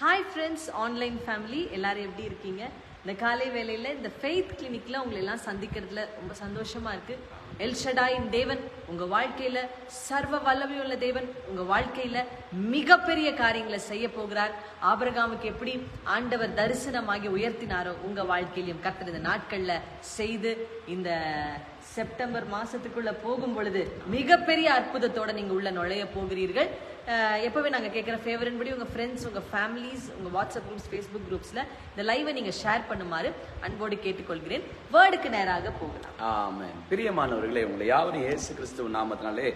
Hi friends online family எல்லாரும் எப்படி இருக்கீங்க? இந்த காலை வேலையில் இந்த ஃபெய்த் கிளினிக்ல உங்களை எல்லாம் சந்திக்கிறதுல ரொம்ப சந்தோஷமா இருக்கு. எல்ஷடாயின் தேவன் உங்கள் வாழ்க்கையில் சர்வ வல்லமையுள்ள தேவன் உங்கள் வாழ்க்கையில் மிகப்பெரிய காரியங்களை செய்ய போகிறார். ஆபரகாமுக்கு எப்படி ஆண்டவர் தரிசனமாகி உயர்த்தினாரோ உங்கள் வாழ்க்கையிலும் கர்த்தர் இந்த செய்து இந்த செப்டம்பர் மாதத்துக்குள்ளே போகும் பொழுது மிகப்பெரிய அற்புதத்தோட நீங்கள் உள்ள நுழைய போகிறீர்கள். எப்போவே நாங்கள் கேட்குற ஃபேவரட் படி உங்கள் ஃப்ரெண்ட்ஸ் உங்கள் ஃபேமிலிஸ் உங்கள் வாட்ஸ்அப் குரூப்ஸ் ஃபேஸ்புக் குரூப்ஸில் இந்த லைவை நீங்கள் ஷேர் பண்ணுமாறு அன்போடு கேட்டுக்கொள்கிறேன். வேர்டுக்கு நேராக போகலாம். ஆமாம் பிரியமானவர்களே உங்களை யாவரும் இயேசு கிறிஸ்துவ நாமத்தினாலே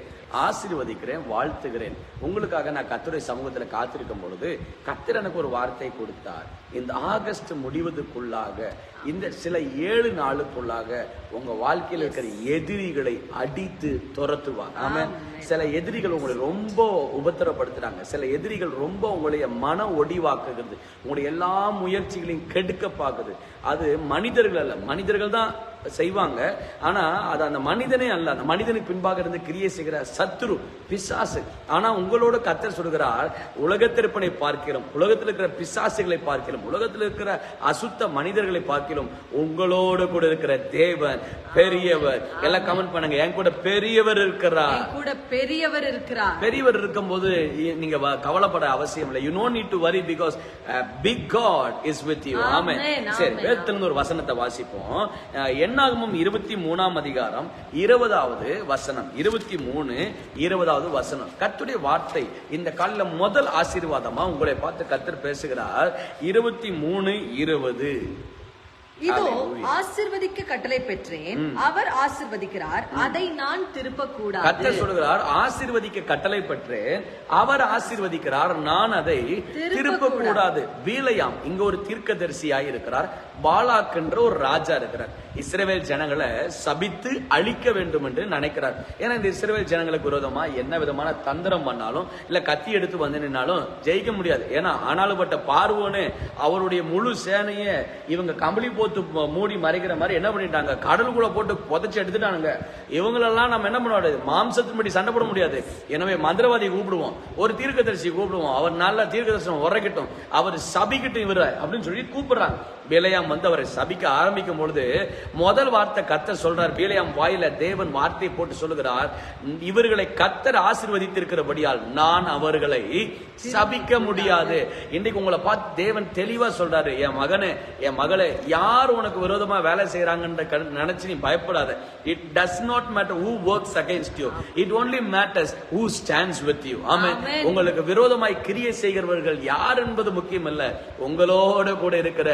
ஆசீர்வதிக்கிறேன் வாழ்த்துகிறேன். உங்களுக்காக நான் கத்துரை சமூகத்தில் காத்திருக்கும் பொழுது கத்திரனுக்கு ஒரு வார்த்தை கொடுத்தார். இந்த ஆகஸ்ட் முடிவதுக்குள்ளாக இந்த சில ஏழு நாளுக்குள்ளாக உங்க வாழ்க்கையில் இருக்கிற எதிரிகளை அடித்து துரத்துவாங்க. ஆமென். சில எதிரிகள் உங்களை ரொம்ப உபத்திரப்படுத்துறாங்க. சில எதிரிகள் ரொம்ப உங்களுடைய மன ஒடிவாக்குகிறது. உங்களுடைய எல்லா முயற்சிகளையும் கெடுக்க பார்க்குது. அது மனிதர்கள் அல்ல. மனிதர்கள் தான் செய்வாங்க. ஆனா அது அந்த மனிதனே அல்ல. அந்த மனிதனுக்கு பின்பாக இருந்து கிரியை செய்கிற சத்துரு பிசாசு. ஆனா உங்களோட கத்தர் சொல்கிறார் உலகத்திற்பனை பார்க்கிறோம். உலகத்தில் இருக்கிற பிசாசுகளை பார்க்கிறோம். உலகத்தில் இருக்கிற அசுத்த மனிதர்களை பார்க்கிறோம். உங்களோட கூட இருக்கிற தேவன் பெரியவர். எல்லாம் கமெண்ட் பண்ணுங்க. என் கூட பெரியவர் இருக்கிறார். கூட பெரியவர் இருக்கிறார். பெரியவர் இருக்கும்போது இ- நீங்க கவலைப்பட அவசியம் இல்லை. You no need to worry because big God is with you amen Amen, சரி வேதத்திலிருந்து ஒரு வசனத்தை வாசிப்போம். அஹ், எண்ணாகமம் இருபத்தி மூணாம் அதிகாரம் இருபதாவது வசனம். இருபத்தி மூணு இருபதாவது வசனம். கர்த்தருடைய வார்த்தை இந்த காலில முதல் ஆசீர்வாதமா உங்களை பார்த்து கர்த்தர் பேசுகிறார். இருபத்தி மூணு இருபது. இதோ. ஆசிர்வதிக்க கட்டளை பெற்றேன். அவர் ஆசிர்வதிக்கிறார். அதை நான் திருப்ப கூடாது சொல்கிறார் ஆசீர்வதிக்க கட்டளை பெற்று அவர் ஆசீர்வதிக்கிறார். நான் அதை திருப்ப கூடாது வீலையாம் இங்க ஒரு தீர்க்கதரிசியாய் இருக்கிறார். பாலாக் என்ற ஒரு ராஜா இருக்கிறார். இஸ்ரேவேல் ஜனங்களை சபித்து அழிக்க வேண்டும் என்று நினைக்கிறார். ஏன்னா இந்த இஸ்ரேவேல் ஜனங்களுக்கு விரோதமா என்ன விதமான தந்திரம் பண்ணாலும் இல்ல கத்தி எடுத்து வந்து நின்னாலும் ஜெயிக்க முடியாது. ஏன்னா ஆனாலும் பட்ட பார்வோன்னு அவருடைய முழு சேனையை இவங்க கம்பளி போத்து மூடி மறைக்கிற மாதிரி என்ன பண்ணிட்டாங்க? கடலுக்குள்ள போட்டு புதைச்சு எடுத்துட்டானுங்க. இவங்களெல்லாம் நம்ம என்ன பண்ண முடியாது மாம்சத்தின்படி சண்டை போட முடியாது. எனவே மந்திரவாதியை கூப்பிடுவோம். ஒரு தீர்க்கதரிசி கூப்பிடுவோம். அவர் நல்ல தீர்க்கதரிசனம் உரைக்கட்டும். அவர் சபிக்கட்டும் இவர அப்படின்னு சொல்லி கூப்பிடுறாங்க. பேலையாம் வந்து அவரை சபிக்க ஆரம்பிக்கும் பொழுது முதல் வார்த்தை கத்தர் சொல்றார் பேலையாம் வாயில தேவன் வார்த்தையை போட்டு சொல்லுகிறார் இவர்களை கத்தர் ஆசீர்வதித்திருக்கிறபடியால் நான் அவர்களை சபிக்க முடியாது. இன்னைக்கு உங்களை பார்த்து தேவன் தெளிவா சொல்றாரு என் மகனே என் மகளே யார் உனக்கு விரோதமா வேலை செய்யறாங்கன்ற நினைச்சு நீ பயப்படாத. It does not matter who works against you it only matters who stands with you Amen. உங்களுக்கு விரோதமாய் கிரியை செய்கிறவர்கள் யார் என்பது முக்கியம் அல்ல உங்களோட கூட இருக்கிற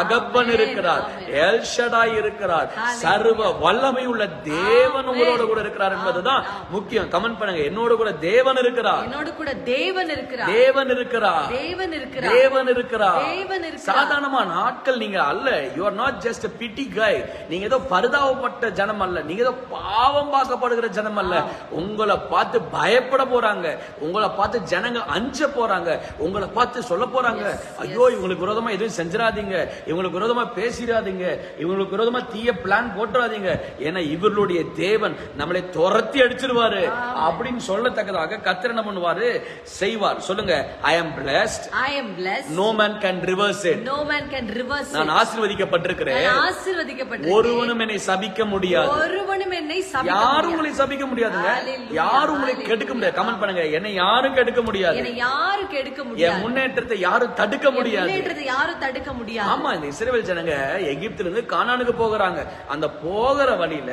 தகப்பன். இருக்கிறார் Amen. எல் ஷடாய் இருக்கிறார். சர்வ வல்லமை உள்ள தேவன். உங்களோட கூட இருக்கிறார் என்பதுதான். முக்கியம். கமெண்ட் பண்ணுங்க. என்னோட கூட தேவன் இருக்கிறார். என்னோடு கூட தேவன் இருக்கிறார். தேவன் இருக்கிறார். தேவன் இருக்கிறார். தேவன் இருக்கிறார். தேவன் இருக்கிறார். சாதாரணமான ஆட்கள் நீங்க அல்ல. You are not just pity guy நீங்க ஏதோ பரிதாபப்பட்ட ஜனம் அல்ல. நீங்க ஏதோ பாவம் பார்க்கப்படுகிற ஜனம் அல்ல. உங்களை பார்த்து பயப்பட போறாங்க. உங்களை பார்த்து ஜனங்க அஞ்ச போறாங்க. உங்களை பார்த்து சொல்ல போறாங்க. ஐயோ இவங்களுக்கு விரோதமா எதுவும் செஞ்சிடாதீங்க. இவங்களுக்கு விரோதமா பேசிடாதீங்க. இவங்களுக்கு விரோதமா தீய பிளான் போட்டுறாதீங்க. ஏன்னா இவர்களுடைய தேவன் நம்மளை துரத்தி அடிச்சிருவாரு. அப்படின்னு சொல்லத்தக்கதாக கத்திர என்ன பண்ணுவாரு? செய்வார். சொல்லுங்க. I am blessed I am blessed. No man can reverse it no man can reverse நான் ஆசீர்வதிக்கப்பட்டிருக்கிறேன். ஆசீர்வதிக்கப்பட்டிருக்கிறேன். ஒருவனும் என்னை சபிக்க முடியாது. ஒருவனும் என்னை சபிக்க யாரும். உங்களை சபிக்க முடியாதுங்க. யாரும் உங்களை. கெடுக்க முடியாது. கமெண்ட் பண்ணுங்க. என்னை யாரும் கெடுக்க முடியாது. என்னை யாரும் கெடுக்க என் முடியாது. முன்னேற்றத்தை யாரும் தடுக்க என் முடியாது. முன்னேற்றத்தை யாரும் தடுக்க முடியாது. ஆமா இந்த இஸ்ரேல் ஜனங்க எகிப்துல இருந்து கானானுக்கு போகிறாங்க. அந்த போகிற வழியில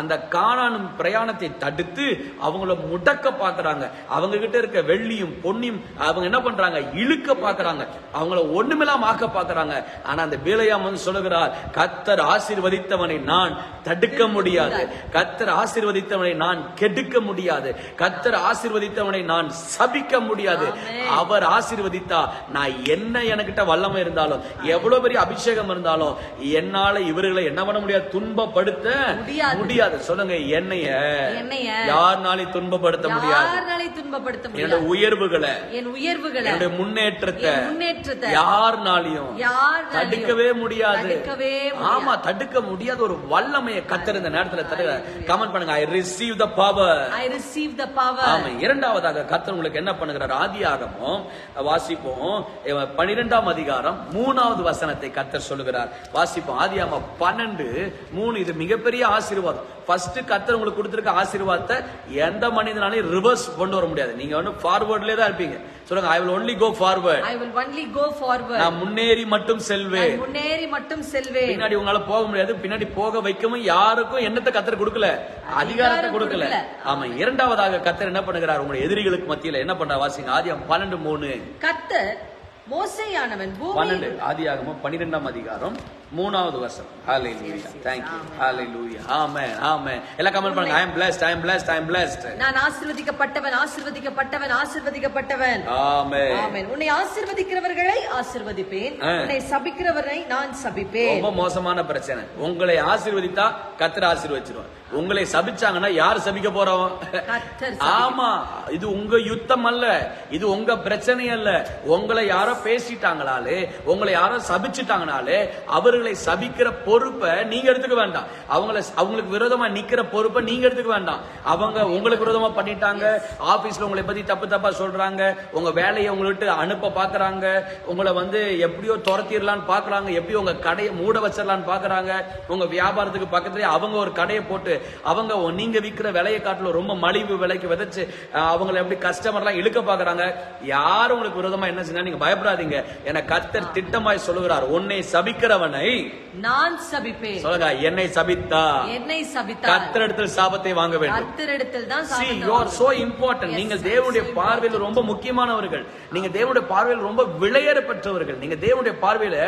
அந்த கானானும் பிரயாணத்தை தடுத்து அவங்கள முடக்க பாக்குறாங்க. அவங்க கிட்ட இருக்க வெள்ளியும் பொன்னியும் அவங்க என்ன பண்றாங்க? இழுக்க பாக்குறாங்க. அவங்கள ஒண்ணுமில்லாம ஆக்க பாக்குறாங்க. ஆனா அந்த பேலையாம் வந்து சொல்லுகிறார் கத்தர் ஆசீர்வதித்தவனை நான் தடுக்க முடியாது. கத்தர் ஆசீர்வதித்தவனை நான் கெடுக்க முடியாது. கத்தர் ஆசீர்வதித்தவனை நான் சபிக்க முடியாது. அவர் ஆசீர்வதித்தா நான் என்ன எனக்கிட்ட வல்லமை இருந்தாலும் எவ்வளவு பெரிய அபிஷேகம் இருந்தாலும் என்னால இவர்களை என்ன பண்ண முடியாது? துன்பப்படுத்த முடியாது. சொல்லுங்க என்னைய யாருனாலையும் துன்பப்படுத்த முடியாது? யாருனாலே என்னோட உயர்வுகளை என் உயர்வுகளை என்னுடைய முன்னேற்றத்தை முன்னேற்றத்தை யாருனாலையும் தடுக்கவே முடியாது. ஆமா தடுக்க முடியாத ஒரு வல்லமையை கத்தர் இந்த நேரத்துல தருகிறார். கமெண்ட் பண்ணுங்க. I receive the power I receive the power ஆமா இரண்டாவதாக கர்த்தர் உங்களுக்கு என்ன பண்ணுகிறார்? ஆதியாகமம் வாசிப்போம். அஹ், பன்னிரெண்டாம் அதிகாரம் மூணாவது வசனத்தை கர்த்தர் சொல்லுகிறார். வாசிப்போம். ஆதியாகமம் பன்னெண்டு மூணு இது மிகப்பெரிய ஆசீர்வாதம். ஃபர்ஸ்ட் கர்த்தர் உங்களுக்கு கொடுத்திருக்க ஆசீர்வாதத்தை எந்த மனிதனாலையும் ரிவர்ஸ் கொண்டு வர முடியாது. நீங்க வந்து ஃபார்வர்ட்லயே தான் இருப்பீங்க. சொல்லுங்க I will only go forward I will only go forward நான் முன்னேறி மட்டும் செல்வேன். முன்னேறி மட்டும் செல்வேன். பின்னாடி உங்களால போக முடியாது. பின்னாடி போக வைக்கவும் யாருக்கும் என்னத்தை கத்தர் கொடுக்கல. அதிகாரத்தை கொடுக்கல. ஆமா இரண்டாவதாக கத்தர் என்ன பண்ணுகிறார்? உங்களுடைய எதிரிகளுக்கு மத்தியில என்ன பண்றார்? வாசிங்க. ஆதியம் பன்னெண்டு மூணு. கர்த்தர் மோசையானவன் பூமி பன்னெண்டு ஆதியாகமம் பன்னிரெண்டாம் அதிகாரம். மூணாவது வசனம். Hallelujah thank you. Hallelujah. Amen. Amen. எல்லாம் கமெண்ட் பண்ணுங்க. I am blessed. I am blessed. I am blessed. நான் ஆசீர்வதிக்கப்பட்டவன். ஆசீர்வதிக்கப்பட்டவன். ஆசீர்வதிக்கப்பட்டவன். Amen. ஆமென் உன்னை ஆசீர்வதிக்கிறவர்களை ஆசீர்வதிப்பேன். உன்னை சபிக்கிறவரை நான் சபிப்பேன். ரொம்ப மோசமான பிரச்சனை. உங்களை ஆசீர்வதித்தா கத்தர் ஆசீர்வதிச்சிருவார் உங்களை சபிச்சாங்கன்னா யார் சபிக்க போறோம் ஆமா. இது உங்க யுத்தம் அல்ல. இது உங்க பிரச்சனை அல்ல. உங்களை யாரோ பேசிட்டாங்களாலே உங்களை யாரோ சபிச்சுட்டாங்கனாலே அவர்களை சபிக்கிற பொறுப்பை நீங்க எடுத்துக்க வேண்டாம். அவங்கள அவங்களுக்கு விரோதமா நிக்கிற பொறுப்பை நீங்க எடுத்துக்க வேண்டாம். அவங்க உங்களுக்கு விரோதமா பண்ணிட்டாங்க. ஆபீஸ்ல உங்களை பத்தி தப்பு தப்பா சொல்றாங்க. உங்க வேலையை உங்கள்ட்ட அனுப்ப பாக்குறாங்க. உங்களை வந்து எப்படியோ துரத்திடலான்னு பாக்குறாங்க. எப்படி உங்க கடையை மூட வச்சிடலான்னு பாக்குறாங்க. உங்க வியாபாரத்துக்கு பக்கத்துலயே அவங்க ஒரு கடையை போட்டு அவங்க நீங்க விற்கிற விலையை காட்டிலும் ரொம்ப மலிவு விலைக்கு விதைச்சு அவங்களை எப்படி கஸ்டமர்லாம் இழுக்க பாக்குறாங்க. யாரும் உங்களுக்கு விரோதமா என்ன செஞ்சா நீங்க பயப்படாதீங்க. என கத்தர் திட்டமாய் சொல்லுகிறார். உன்னை சபிக்கிறவனை நான் சபிப்பேன். சொல்லுங்க என்னை சபித்தா? என்னை சபித்தார் கர்த்தரிடத்தில் சாபத்தை வாங்க வேண்டும். கர்த்தரிடத்தில் தான் See, சாபத்தை you are so important. நீங்க. தேவனுடைய பார்வையில் ரொம்ப முக்கியமானவர்கள். நீங்க தேவனுடைய பார்வையில் ரொம்ப விளையேற பெற்றவர்கள். நீங்க தேவனுடைய பார்வையில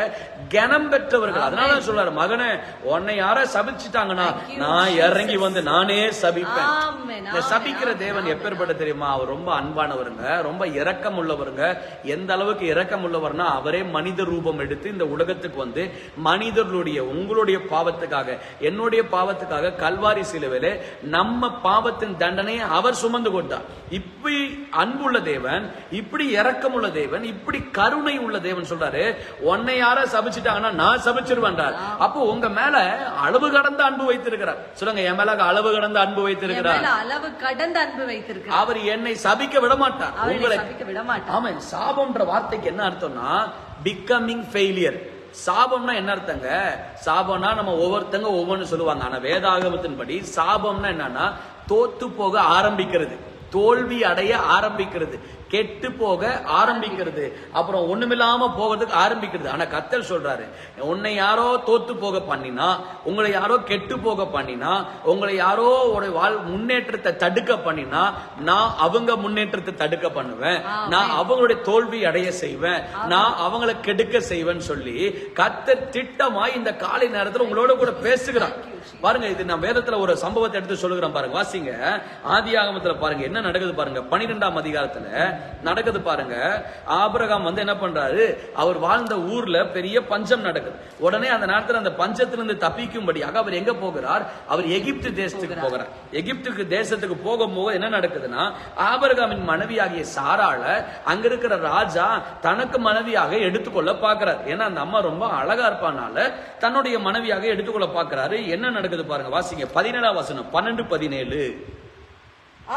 கனம் பெற்றவர்கள். அதனால தான் சொல்றாரு மகனே உன்னை யாரா சபிச்சுட்டாங்கன்னா நான். இறங்கி வந்து நானே சபிப்பேன். இந்த சபிக்கிற தேவன். எப்பேற்பட்ட தெரியுமா? அவர் ரொம்ப அன்பானவருங்க ரொம்ப இரக்கம் உள்ளவருங்க எந்த அளவுக்கு இரக்கம் உள்ளவர்னா அவரே மனித ரூபம் எடுத்து இந்த உலகத்துக்கு வந்து மனிதர்களுடைய உங்களுடைய பாவத்துக்காக என்னுடைய பாவத்துக்காக கல்வாரி சிலுவையில நம்ம பாவத்தின் தண்டனையை அவர் சுமந்து கொண்டார் இப்படி அன்புள்ள தேவன் இப்படி இரக்கம் உள்ள தேவன் இப்படி கருணை உள்ள தேவன் சொல்றாரு உன்னை யாரா சபிச்சிட்டாங்கன்னா நான் சபிச்சிருவேன்றார். அப்போ உங்க மேல அளவு கடந்த அன்பு வைத்திருக்கிறார். சொல்லுங்க என் மேல அளவு கடந்த அன்பு வைத்திருக்கிறார். அளவு கடந்த அன்பு வைத்திருக்கிறார். அவர் என்னை சபிக்க விட மாட்டார் உங்களை சபிக்க விட மாட்டார் ஆமா சாபம்ன்ற வார்த்தைக்கு என்ன அர்த்தம்னா பிகமிங் ஃபெயிலியர் சாபம்னா என்ன அர்த்தங்க? சாபம்னா நம்ம ஒவ்வொருத்தங்க ஒவ்வொன்னு சொல்லுவாங்க. ஆனா வேதாகமத்தின்படி சாபம்னா என்னன்னா தோத்து போக ஆரம்பிக்கிறது. தோல்வி அடைய ஆரம்பிக்கிறது. கெட்டு போக ஆரம்பிக்கிறது. அப்புறம் ஒண்ணுமில்லாம போகிறதுக்கு ஆரம்பிக்கிறது. ஆனா கத்தர் சொல்றாரு உன்னை யாரோ தோத்து போக பண்ணினா உங்களை யாரோ கெட்டு போக பண்ணினா உங்களை யாரோ ஒரு வாழ் முன்னேற்றத்தை தடுக்க பண்ணினா நான் அவங்க முன்னேற்றத்தை தடுக்க பண்ணுவேன். நான் அவங்களுடைய தோல்வி அடைய செய்வேன். நான் அவங்கள கெடுக்க செய்வேன்னு சொல்லி கத்தர் திட்டமாய் இந்த காலை நேரத்துல உங்களோட கூட பேசுகிறான் பாருங்க இது நான் வேதத்துல ஒரு சம்பவத்தை எடுத்து சொல்லுகிறேன் பாருங்க. வாசிங்க. ஆதி ஆகமத்துல பாருங்க என்ன நடக்குது பாருங்க. பன்னிரெண்டாம் அதிகாரத்துல நடக்குது பாருங்க. ஆபிரகாம் வந்து என்ன பண்றாரு? அவர் வாழ்ந்த ஊர்ல பெரிய பஞ்சம் நடக்குது. உடனே அந்த நேரத்துல அந்த பஞ்சத்திலிருந்து தப்பிக்கும்படியாக அவர் எங்க போகிறார்? அவர் எகிப்து தேசத்துக்கு போகிறார். எகிப்துக்கு தேசத்துக்கு போகும்போது என்ன நடக்குதுன்னா ஆபிரகாமின் மனைவியாகிய சாராள அங்க இருக்கிற ராஜா தனக்கு மனைவியாக எடுத்துக்கொள்ள பார்க்கிறார். ஏன்னா அந்த அம்மா ரொம்ப அழகா இருப்பானால தன்னுடைய மனைவியாக எடுத்துக்கொள்ள பார்க்கிறாரு. என்ன நடக்குது பாருங்க வாசிங்க. பதினேழாம் வசனம் பன்னெண்டு பதினேழு.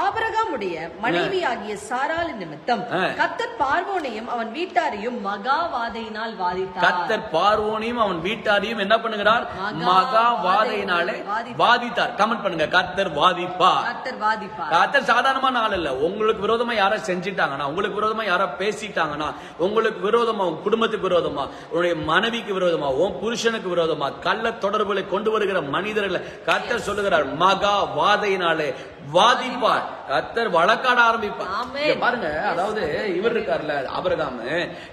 ஆபிரகாமுடைய மனைவியாகிய சாராள் நிமித்தம் ஆ. கத்தர் பார்வோனையும் அவன் வீட்டாரையும் மகா வாதையினால் வாதித்தார். கத்தர் பார்வோனையும் அவன் வீட்டாரையும் என்ன பண்ணுகிறார்? மகா வாதையினாலே வாதித்தார். கமெண்ட் பண்ணுங்க. கத்தர் வாதிப்பார். கத்தர் வாதிப்பார். கத்தர் சாதாரணமான ஆள் இல்ல. உங்களுக்கு விரோதமா யாரோ செஞ்சிட்டாங்கன்னா உங்களுக்கு விரோதமா யாரோ பேசிட்டாங்கன்னா உங்களுக்கு விரோதமா உங்க குடும்பத்துக்கு விரோதமா உன்னுடைய மனைவிக்கு விரோதமா உன் புருஷனுக்கு விரோதமா கள்ள தொடர்புகளை கொண்டு வருகிற மனிதர்களை கத்தர் சொல்லுகிறார். மகா வாதையினாலே வாதிப்பார். கத்தர் வழக்காட ஆரம்பிப்பார். பாருங்க அதாவது இவர் இருக்கார்ல ஆபரகாம்.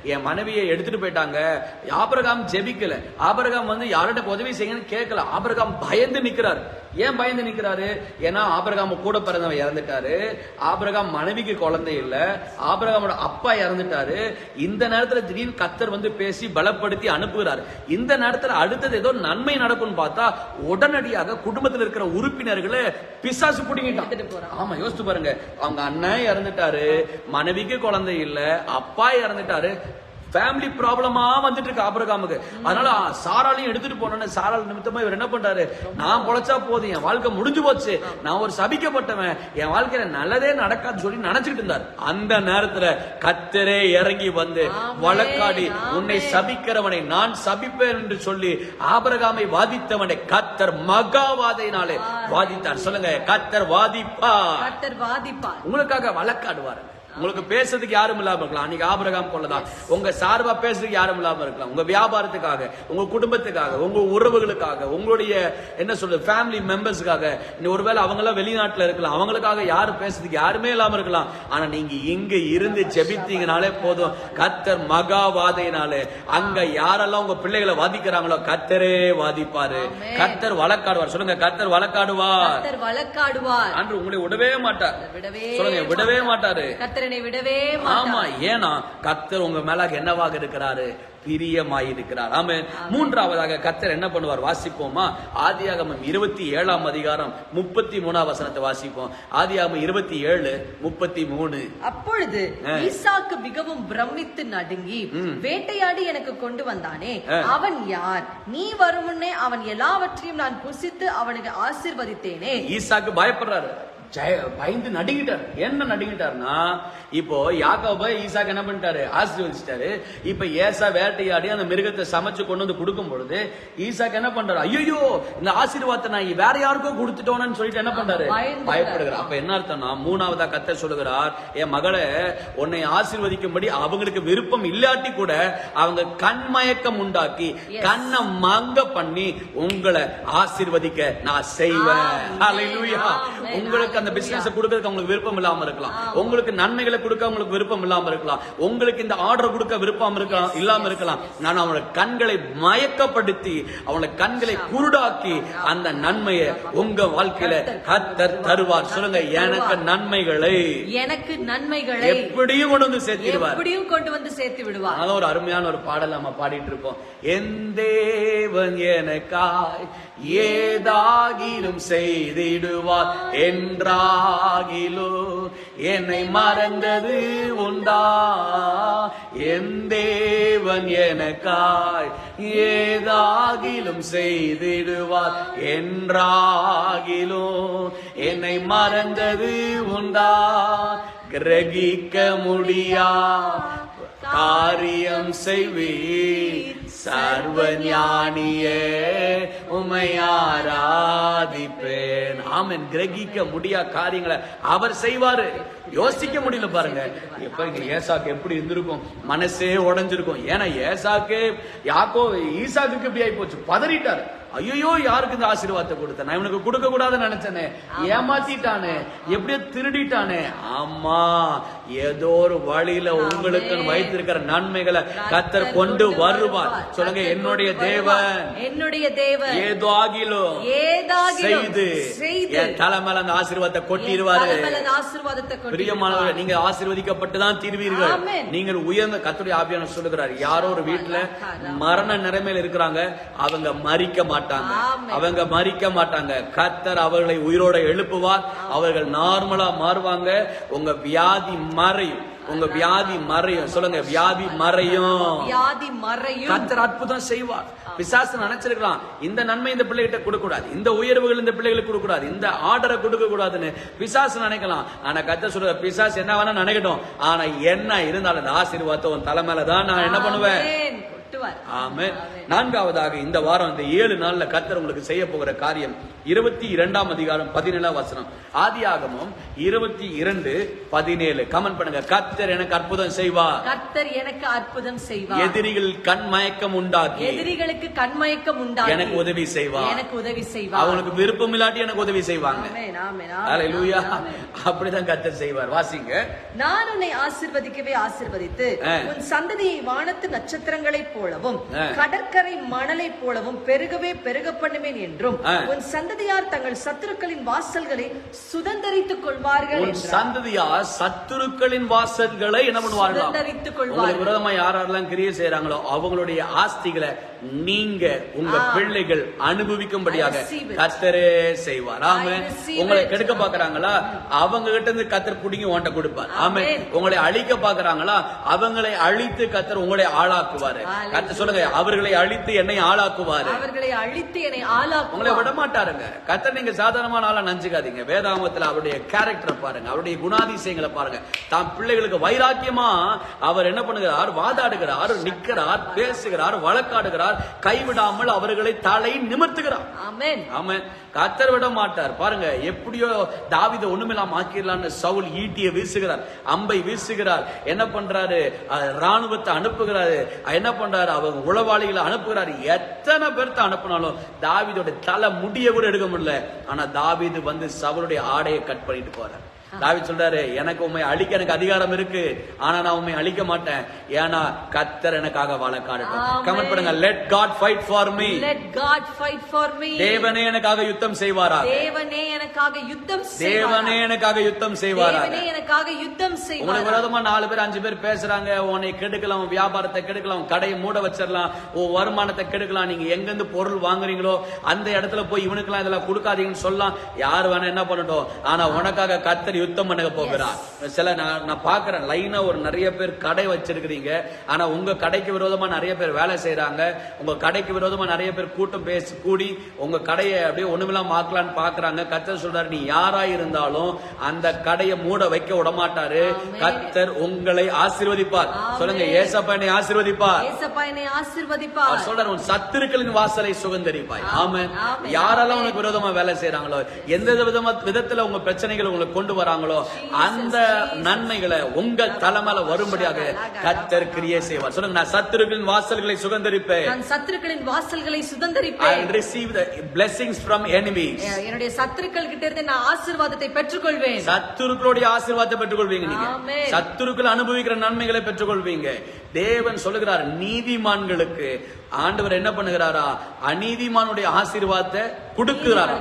என் மனைவியை எடுத்துட்டு போயிட்டாங்க. ஆபரகாம் ஜெபிக்கல. ஆபரகாம் வந்து யார்கிட்ட உதவி செய்யணும்னு கேட்கல. ஆபரகாம் பயந்து நிக்கிறார். ஏன் பயந்து நிக்கிறாரு ஏன்னா ஆபரகாம் கூட பிறந்தவன் இறந்துட்டாரு. ஆபரகாம் மனைவிக்கு குழந்தை இல்ல. ஆபரகாமோட அப்பா இறந்துட்டாரு. இந்த நேரத்துல திடீர்னு கத்தர் வந்து பேசி பலப்படுத்தி அனுப்புகிறார். இந்த நேரத்துல அடுத்தது ஏதோ நன்மை நடக்கும்னு பார்த்தா உடனடியாக குடும்பத்தில் இருக்கிற உறுப்பினர்களை பிசாசு பிடிங்கிட்டான். ஆமா யோசிச்சு பாருங்க. அவங்க அண்ணன் இறந்துட்டாரு. மனைவிக்கு குழந்தை இல்ல. அப்பா இறந்துட்டாரு. ஃபேமிலி ப்ராப்ளமா வந்துட்டு இருக்கு ஆபிரகாமுக்கு. அதனால ஆ, சாராளையும் எடுத்துட்டு போனோன்னு சாராள் நிமித்தமா இவர் என்ன பண்றாரு? நான் பொழைச்சா போதும் என் வாழ்க்கை முடிஞ்சு போச்சு. நான் ஒரு சபிக்கப்பட்டவன் என் வாழ்க்கையில நல்லதே நடக்காதுன்னு சொல்லி நினைச்சிட்டு இருந்தார். அந்த நேரத்துல கத்தரே இறங்கி வந்து வழக்காடி உன்னை. சபிக்கிறவனை நான் சபிப்பேன் என்று சொல்லி ஆபிரகாமை வாதித்தவனை கத்தர் மகாவாதையினாலே வாதித்தார். சொல்லுங்க கத்தர் வாதிப்பார். கர்த்தர் வாதிப்பார். உங்களுக்காக வழக்காடுவார். உங்களுக்கு பேசுறதுக்கு யாரும் இல்லாம இருக்கலாம். அன்னைக்கு ஆபிரகாம் போலதான் உங்க சார்பா பேசுறதுக்கு யாரும் இல்லாம இருக்கலாம். உங்க வியாபாரத்துக்காக உங்க குடும்பத்துக்காக உங்க உறவுகளுக்காக உங்களுடைய என்ன சொல்றது ஃபேமிலி மெம்பர்ஸ்க்காக ஒருவேளை அவங்க எல்லாம் வெளிநாட்டுல இருக்கலாம். அவங்களுக்காக யாரும் பேசுறதுக்கு யாருமே இல்லாம இருக்கலாம். ஆனா நீங்க இங்க இருந்து ஜெபித்தீங்கனாலே போதும். கத்தர் மகாவாதையினாலே அங்க யாரெல்லாம் உங்க பிள்ளைகளை வாதிக்கிறாங்களோ கத்தரே வாதிப்பாரு. கத்தர் வழக்காடுவார். சொல்லுங்க கத்தர் வழக்காடுவார். வழக்காடுவார். அன்று உங்களை விடவே மாட்டார். விடவே சொல்லுங்க விடவே மாட்டாரு. கர்த்தரனை விடவே ஆமா ஏன்னா கத்தர் உங்க மேல என்னவாக இருக்கிறாரு? பிரியமாயிருக்கிறார். ஆமே மூன்றாவதாக கத்தர் என்ன பண்ணுவார்? வாசிப்போமா? ஆதியாகமம் இருபத்தி ஏழாம் அதிகாரம் முப்பத்தி மூணாம் வசனத்தை வாசிப்போம். ஆதியாகமம் இருபத்தி ஏழு முப்பத்தி மூணு. அப்பொழுது ஈசாக்கு மிகவும் பிரமித்து நடுங்கி வேட்டையாடி எனக்கு கொண்டு வந்தானே? அவன் யார்? நீ வரும் முன்னே அவன் எல்லாவற்றையும் நான் புசித்து அவனுக்கு ஆசீர்வதித்தேனே? ஈசாக்கு பயப்படுறாரு. ஜெய- பயந்து நடுங்கிட்டார். என்ன நடுங்கிட்டாருன்னா இப்போ யாக்கோப ஈசாக்கு என்ன பண்ணிட்டாரு? ஆசீர்வதிச்சிட்டாரு. இப்ப ஏசா வேட்டையாடி அந்த மிருகத்தை சமைச்சு கொண்டு வந்து கொடுக்கும் பொழுது ஈசாக்கு என்ன பண்றாரு? ஐயோ இந்த ஆசீர்வாதத்தை நான் வேற யாருக்கோ கொடுத்துட்டோன்னு சொல்லிட்டு என்ன பண்றாரு. பயப்படுகிறார். அப்ப என்ன அர்த்தம்னா மூணாவதா கத்த சொல்லுகிறார் என் மகளை உன்னை ஆசீர்வதிக்கும்படி அவங்களுக்கு விருப்பம் இல்லாட்டி கூட அவங்க கண்மயக்கம் உண்டாக்கி. கண்ணை மங்க பண்ணி உங்களை ஆசீர்வதிக்க நான் செய்வேன். Amen. உங்களுக்கு அந்த பிசினஸ் கொடுக்கறதுக்கு அவங்களுக்கு விருப்பம் இல்லாம இருக்கலாம். உங்களுக்கு நன்மைகளை கொடுக்க அவங்களுக்கு விருப்பம் இல்லாம இருக்கலாம். உங்களுக்கு இந்த ஆர்டர் கொடுக்க விருப்பம் இருக்கலாம் இல்லாம இருக்கலாம். நான் அவனோட கண்களை மயக்கப்படுத்தி அவனோட கண்களை குருடாக்கி அந்த நன்மையை உங்க வாழ்க்கையில கத்தர் தருவார். சொல்லுங்க எனக்கு நன்மைகளை. எனக்கு நன்மைகளை எப்படியும் கொண்டு வந்து சேர்த்திடுவார் எப்படியும் கொண்டு வந்து சேர்த்து விடுவார். அதனால ஒரு அருமையான ஒரு பாடல் நம்ம பாடிட்டு இருக்கோம் என் தேவன் எனக்காய் ஏதாகிலும் செய்திடுவார் என்றாகிலோ. என்னை மறந்தது உண்டா? என் தேவன் எனக்காய் ஏதாகிலும் செய்திடுவார் என்றாகிலோ. என்னை மறந்தது உண்டா? கிரகிக்க முடியா? காரியம் செய்வீர். சர்வ ஞானியே உமை ஆராதிப்பேன். கிரகிக்க முடியா காரியங்களை அவர் செய்வாரு. யோசிக்க முடியல பாருங்க. எப்ப இங்க ஏசாக்கு எப்படி இருந்திருக்கும்? மனசே உடஞ்சிருக்கும். ஏன்னா ஏசாக்கு யாக்கோ ஈசாக்கு இப்படி ஆகி போச்சு. பதறிட்டாரு. ஐயோ யாருக்கு இந்த ஆசீர்வாதத்தை கொடுத்த நான் இவனுக்கு கொடுக்க கூடாதுன்னு நினைச்சேனே ஏமாத்திட்டானே. எப்படியோ திருடிட்டானே. ஆமா ஏதோ ஒரு வழியில உங்களுக்கு வைத்திருக்கிற நன்மைகளை கத்தர் கொண்டு வருவார். சொல்லுங்க என்னுடைய தேவன். என்னுடைய தேவன். ஏதோ ஏதாகிலும் செய்து என் அந்த ஆசீர்வாதத்தை கொட்டிடுவாரு. தலைமையில அந்த ஆசீர்வாதத்தை கொட்டி பிரியமானவர்கள் நீங்க ஆசீர்வதிக்கப்பட்டு தான் தீர்வீர்கள். நீங்கள் உயர்ந்த கத்துடைய ஆவியான சொல்லுகிறார் யாரோ ஒரு வீட்டுல மரண நிலைமையில இருக்கிறாங்க அவங்க மறிக்க மாட்டாங்க. ஆமென். அவங்க மறிக்க மாட்டாங்க. கத்தர் அவர்களை உயிரோட எழுப்புவார். அவர்கள் நார்மலா மாறுவாங்க. உங்க வியாதி மறையும். உங்க வியாதி மறையும். சொல்லுங்க வியாதி மறையும். வியாதி மறையும். கத்தர் அற்புதம் செய்வார். பிசாசு நினைச்சிருக்கலாம் இந்த நன்மை இந்த பிள்ளைகிட்ட கொடுக்க கூடாது இந்த உயர்வுகள் இந்த பிள்ளைகளுக்கு கொடுக்க கூடாது இந்த ஆர்டரை கொடுக்க கூடாதுன்னு பிசாசு நினைக்கலாம். ஆனா கத்த சொல்ற பிசாசு என்ன வேணா நினைக்கட்டும். ஆனா என்ன இருந்தாலும் அந்த ஆசீர்வாதத்தை உன் தலைமையில தான் நான் என்ன பண்ணுவேன்? ஆமே நான்காவதாக இந்த வாரம் இந்த ஏழு நாள்ல கத்தர் உங்களுக்கு செய்ய போகிற காரியம் இருபத்தி இரண்டாம் அதிகாரம் பதினேழாம் வசனம். ஆதியாகமம் இருபத்தி இரண்டு பதினேழு. கமெண்ட் பண்ணுங்க. கத்தர் எனக்கு அற்புதம் செய்வார். கர்த்தர் எனக்கு அற்புதம் செய்வார். எதிரிகள் கண் மயக்கம் உண்டாக்கி எதிரிகளுக்கு கண்மயக்கம் உண்டாகி எனக்கு உதவி செய்வார். எனக்கு உதவி செய்வார். அவங்களுக்கு விருப்பம் இல்லாட்டி எனக்கு உதவி செய்வாங்க. அப்படிதான் கத்தர் செய்வார். வாசிங்க. நான் உன்னை ஆசிர்வதிக்கவே ஆசிர்வதித்து. உன் சந்ததியை வானத்து நட்சத்திரங்களைப் போலவும். கடற்கரை மணலை போலவும் பெருகவே பெருக பண்ணுவேன் என்றும். உன் சந்ததியார் தங்கள் சத்துருக்களின் வாசல்களை சுதந்தரித்துக் கொள்வார்கள் உன் என்றார். சந்ததியா சத்துருக்களின் வாசல்களை என்ன பண்ணுவார்களா சுதந்தரித்துக் கொள்வார்கள் விரோதமா யார் யாரெல்லாம் கிரியை செய்யறாங்களோ அவங்களுடைய ஆஸ்திகளை நீங்க உங்க. பிள்ளைகள் அனுபவிக்கும்படியாக. கத்தரே செய்வார். ஆமே உங்களை. கெடுக்க பாக்குறாங்களா? அவங்க கிட்ட இருந்து கத்தர் புடிங்கி உன்ட்ட கொடுப்பார். ஆமே. உங்களை அழிக்க பாக்குறாங்களா? அவங்களை அழித்து கத்தர் உங்களை ஆளாக்குவாரு. கத்தர் சொல்லுங்க அவர்களை அழித்து என்னை ஆளாக்குவாரு. அவர்களை அழித்து என்னை உங்களை ஆளாக்குவார். விட மாட்டாருங்க கத்தர் நீங்க சாதாரணமான ஆளா நினைச்சுக்காதீங்க வேதாமத்துல அவருடைய கேரக்டரை பாருங்க. அவருடைய குணாதிசயங்களை பாருங்க. தாம் பிள்ளைகளுக்கு வைராக்கியமா அவர் என்ன பண்ணுகிறார்? வாதாடுகிறார் நிக்கிறார் பேசுகிறார் வழக்காடுகிறார். கைவிடாமல் அவர்களை தலை நிமிர்த்துகிறார். ஆமென் கத்தர் விட மாட்டார். பாருங்க எப்படியோ தாவித ஒண்ணுமில்லாம ஆக்கிடலான்னு சவுல் ஈட்டிய வீசுகிறார் அம்பை வீசுகிறார். என்ன பண்றாரு? ராணுவத்தை அனுப்புகிறாரு. என்ன பண்றாரு? அவங்க உளவாளிகளை அனுப்புகிறாரு. எத்தனை பேர்த்த அனுப்புனாலும் தாவிதோட தலை முடிய கூட எடுக்க முடியல. ஆனா தாவீது வந்து சவுளுடைய ஆடையை கட் பண்ணிட்டு போறார். தாவீது சொல்றாரு எனக்கு உண்மை அழிக்க எனக்கு அதிகாரம் இருக்கு. ஆனா நான் உண்மை அழிக்க மாட்டேன். ஏன்னா கத்தர் எனக்காக வழக்காடட்டும். கமெண்ட் பண்ணுங்க. Let God fight for me let god fight for me. தேவனே எனக்காக யுத்தம் செய்வாரா தேவனே எனக்காக யுத்தம் தேவனே. எனக்காக யுத்தம் செய்வாரா தேவனே எனக்காக யுத்தம் உங்களுக்கு செய்வார் விரோதமா நாலு பேர் அஞ்சு பேர் பேசுறாங்க. உன்னை கெடுக்கலாம் வியாபாரத்தை கெடுக்கலாம் கடையை மூட வச்சிடலாம். உன் வருமானத்தை கெடுக்கலாம். நீங்க எங்க இருந்து பொருள் வாங்குறீங்களோ அந்த இடத்துல போய் இவனுக்கெல்லாம் இதெல்லாம் கொடுக்காதீங்கன்னு சொல்லலாம். யார் வேணா என்ன பண்ணட்டும். ஆனா உனக்காக கத்தர் யுத்தம் பண்ண போகிறார் சில நான் நான் பாக்குறேன் லைனா ஒரு நிறைய பேர் கடை வச்சிருக்கிறீங்க. ஆனா உங்க கடைக்கு விரோதமா நிறைய பேர் வேலை செய்யறாங்க உங்க கடைக்கு விரோதமா நிறைய பேர் கூட்டம் பேசி கூடி உங்க கடையை அப்படியே ஒண்ணுமில்லாம ஆக்கலான்னு பாக்குறாங்க. கத்தர் சொல்றாரு நீ யாரா இருந்தாலும் அந்த கடையை மூட வைக்க விட மாட்டாரு ஆமென். கத்தர் உங்களை ஆசீர்வதிப்பார். சொல்லுங்க ஏசப்பா என்னை ஆசீர்வதிப்பார். ஆசீர்வதிப்பார் சொல்றாரு உன் சத்துருக்களின் வாசலை சுகந்தரிப்பாய் ஆமென். யாரெல்லாம் உனக்கு விரோதமா வேலை செய்யறாங்களோ எந்த விதமா விதத்துல உங்க பிரச்சனைகளை உங்களுக்கு கொண்டு வராங்களோ அந்த நன்மைகளை உங்க தலைமையில வரும்படியாக கத்தர் கிரியை செய்வார். சொல்லுங்க நான் சத்துருக்களின் வாசல்களை சுகந்தரிப்பேன் நான் சத்துருக்களின் வாசல்களை சுதந்தரிப்பேன். Will receive the blessings from enemies. என்னுடைய சத்துருக்கள் கிட்ட இருந்து நான் ஆசீர்வாதத்தை பெற்றுக்கொள்வேன். சத்துருக்களுடைய ஆசீர்வாதத்தை பெற்றுக்கொள்வீங்க நீங்க. சத்துருக்கள் அனுபவிக்கிற நன்மைகளை பெற்றுக்கொள்வீங்க. தேவன் சொல்லுகிறார் நீதிமான்களுக்கு ஆண்டவர் என்ன பண்ணுகிறாரா? அநீதிமானுடைய ஆசீர்வாதத்தை கொடுக்கிறாரா.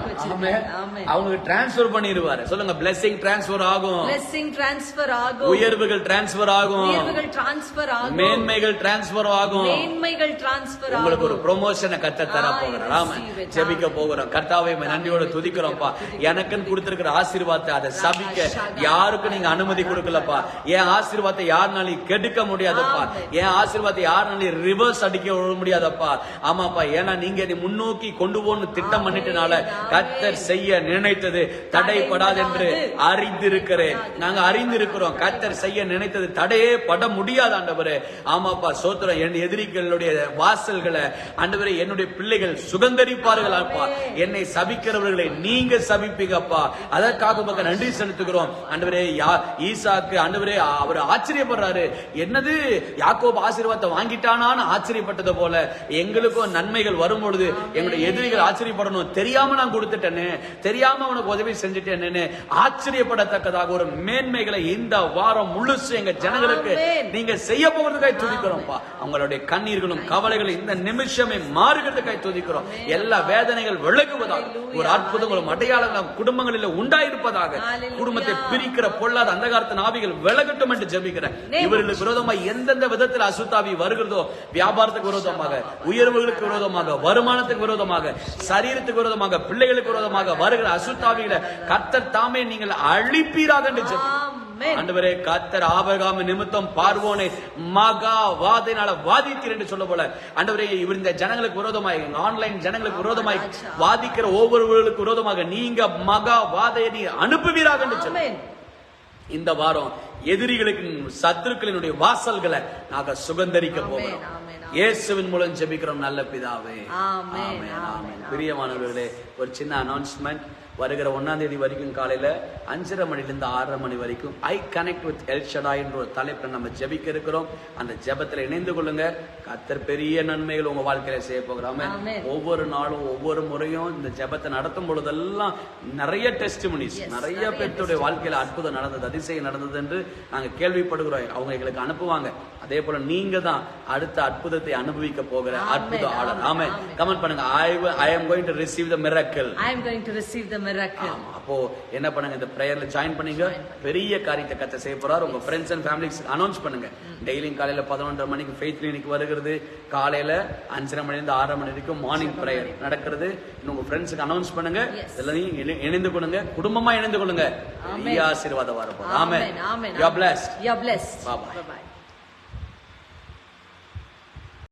அவங்க டிரான்ஸ்பர் பண்ணிடுவாரு. சொல்லுங்க blessing டிரான்ஸ்பர் ஆகும். Blessing transfer ஆகும். உயர்வுகள் டிரான்ஸ்பர் ஆகும். உயர்வுகள் transfer ஆகும். மேன்மைகள் டிரான்ஸ்பர் ஆகும். மேன்மைகள் transfer உங்களுக்கு ஒரு ப்ரொமோஷனை கத்த தர போகிறார் ஆமா. ஜெபிக்க போகிறோம். கர்த்தாவை நன்றியோட துதிக்கிறோம்ப்பா. எனக்குன்னு கொடுத்திருக்கிற ஆசீர்வாதத்தை அதை சபிக்க யாருக்கும் நீங்க அனுமதி கொடுக்கலப்பா. என் ஆசீர்வாதத்தை யாருனாலையும் கெடுக்க முடியாதப்பா. என் ஆசீர்வாதத்தை யாருனாலையும் ரிவர்ஸ் அடிக்க விட முடியாதப்பா. ஆமாப்பா ஏன்னா நீங்க இதை முன்னோக்கி கொண்டு போகணும் திட்டம் பண்ணிட்டனால கத்தர் செய்ய நினைத்தது தடைப்படாது என்று அறிந்திருக்கிறேன். நாங்க அறிந்திருக்கிறோம் கத்தர் செய்ய நினைத்தது தடையே பட முடியாது ஆண்டவரே. ஆமாப்பா சோத்திரம் என் எதிரிகளுடைய வாசல்களை ஆண்டவரே என்னுடைய பிள்ளைகள் சுகந்தரிப்பார்கள் அப்பா என்னை சபிக்கிறவர்களை நீங்க சபிப்பீங்கப்பா. அதற்காக உமக்கு நன்றி செலுத்துகிறோம். ஆண்டவரே யா ஈசாக்கு ஆண்டவரே அவர் ஆச்சரியப்படுறாரு. என்னது? யாக்கோப் ஆசீர்வாதத்தை வாங்கிட்டானான்னு ஆச்சரியப்பட்டது போல. எங்களுக்கும் நன்மைகள் வரும் பொழுது எங்களுடைய எதிரிகள் ஆச்சரியப்படணும். தெரியாம நான் கொடுத்துட்டேன்னு தெரியாம அவனுக்கு உதவி செஞ்சுட்டேன்னு ஆச்சரியப்படத்தக்கதாக ஒரு மேன்மைகளை இந்த வாரம் முழுசு எங்க ஜனங்களுக்கு. நீங்க செய்ய போகிறதுக்காய் துதிக்கிறோம்ப்பா. அவங்களுடைய கண்ணீர்களும் கவலைகளும் இந்த நிமிஷமே மாறுகிறதுக்காய் துதிக்கிறோம். எல்லா வேதனைகள் விலகுவதாக ஒரு அற்புதங்களும் அடையாளங்களும் குடும்பங்களில் உண்டாயிருப்பதாக. குடும்பத்தை பிரிக்கிற பொல்லாத அந்தகாரத்தின் ஆவிகள் விலகட்டும் என்று ஜெபிக்கிறேன். இவர்களுக்கு விரோதமாக எந்தெந்த விதத்தில் அசுத்தாவி வருகிறதோ வியாபாரத்துக்கு விரோதமாக உயர்வுகளுக்கு விரோதமாக வருமானத்துக்கு விரோதமாக சரீரத்துக்கு விரோதமாக பிள்ளைகளுக்கு விரோதமாக வருகிற அசுத்தாவிகளை கர்த்தர் தாமே நீங்கள் அழிப்பீராக என்று. ஆண்டவரே கத்தர் ஆபகாம நிமித்தம் பார்வோனை மகா வாதையினால வாதித்தீர் என்று சொல்ல போல ஆண்டவரே இவர் இந்த ஜனங்களுக்கு விரோதமாய் ஆன்லைன் ஜனங்களுக்கு விரோதமாய் வாதிக்கிற ஒவ்வொருவர்களுக்கு விரோதமாக நீங்க மகா வாதையை நீ அனுப்புவீராக என்று சொல்ல. இந்த வாரம் எதிரிகளுக்கு சத்துருக்களினுடைய வாசல்களை நாங்க சுகந்தரிக்க போகிறோம். இயேசுவின் மூலம் ஜெபிக்கிறோம் நல்ல பிதாவே. ஆமென். பிரியமானவர்களே ஒரு சின்ன அனௌன்ஸ்மெண்ட் வருகிற ஒன்னாம் தேதி வரைக்கும் காலையில அஞ்சரை மணில இருந்து ஆறரை மணி வரைக்கும் I connect with El Shaddai என்ற ஒரு தலைப்புல நம்ம ஜெபிக்க இருக்கிறோம். அந்த ஜெபத்துல இணைந்து கொள்ளுங்க. கத்தர் பெரிய நன்மைகள் உங்க வாழ்க்கையில செய்ய போகிறாம. ஒவ்வொரு நாளும் ஒவ்வொரு முறையும் இந்த ஜெபத்தை நடத்தும் பொழுதெல்லாம் நிறைய டெஸ்டிமனிஸ் நிறைய பேர்த்துடைய வாழ்க்கையில அற்புதம் நடந்தது அதிசயம் நடந்தது என்று நாங்க கேள்விப்படுகிறோம். அவங்க எங்களுக்கு அனுப்புவாங்க. அதே போல நீங்க தான் அடுத்த அற்புதத்தை அனுபவிக்க போகிற அற்புத ஆளர். ஆமே. கமெண்ட் பண்ணுங்க. I I am going to receive the miracle I am going to receive the miracle. அப்போ என்ன பண்ணுங்க இந்த பிரேயர்ல ஜாயின் பண்ணீங்க பெரிய காரியத்தை கத்த செய்ய போறாரு உங்க ஃப்ரெண்ட்ஸ் அண்ட் ஃபேமிலிஸ் அனௌன்ஸ் பண்ணுங்க டெய்லியும் காலையில பதினொன்றரை மணிக்கு ஃபெய்த் கிளினிக் வருகிறது காலையில அஞ்சரை மணி இருந்து ஆறரை மணி வரைக்கும் மார்னிங் பிரேயர் நடக்கிறது உங்க ஃப்ரெண்ட்ஸுக்கு அனௌன்ஸ் பண்ணுங்க. எல்லாரையும் இணை- இணைந்து கொள்ளுங்க குடும்பமா இணைந்து கொள்ளுங்க ஆசீர்வாதம் வரப்போகுது amen. Amen. You are blessed blessed. Bye-bye. Bye-bye.